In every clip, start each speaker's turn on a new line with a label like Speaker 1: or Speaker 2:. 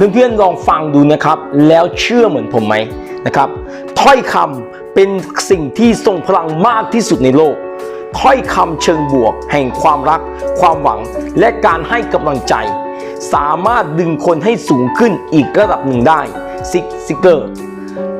Speaker 1: เพื่อนๆลองฟังดูนะครับ แล้วเชื่อเหมือนผมไหมนะครับถ้อยคำเป็นสิ่งที่ทรงพลังมากที่สุดในโลกถ้อยคำเชิงบวก แห่งความรัก ความหวัง และการให้กำลังใจ สามารถดึงคนให้สูงขึ้นอีกระดับหนึ่งได้ซิกซิกเกอร์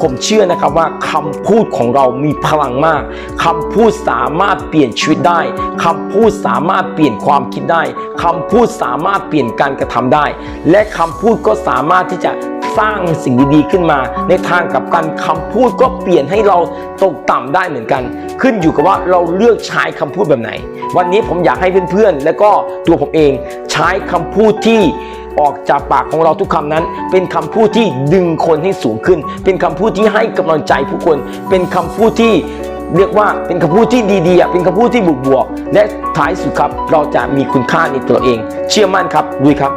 Speaker 1: ผมเชื่อนะครับว่าคำพูดของเรามีพลังมากคำพูดสามารถเปลี่ยนชีวิตได้คำพูดสามารถเปลี่ยนความคิดได้คำพูดสามารถเปลี่ยนการกระทำได้ และคำพูดก็สามารถที่จะสร้างสิ่งดีๆขึ้นมา ในทางกับกันคำพูดก็เปลี่ยนให้เราตกต่ำได้เหมือนกัน ขึ้นอยู่กับว่าเราเลือกใช้คำพูดแบบไหน วันนี้ผมอยากให้เพื่อนๆ และก็ตัวผมเองใช้คำพูดที่ ออกจากปากของเราทุกคำนั้น เป็นคำพูดที่ดึงคนให้สูงขึ้น เป็นคำพูดที่ให้กำลังใจผู้คน เป็นคำพูดที่เรียกว่าเป็นคำพูดที่ดีๆ เป็นคำพูดที่บวกๆ และท้ายสุดครับ เราจะมีคุณค่าในตัวเอง เชื่อมั่นครับลุยครับ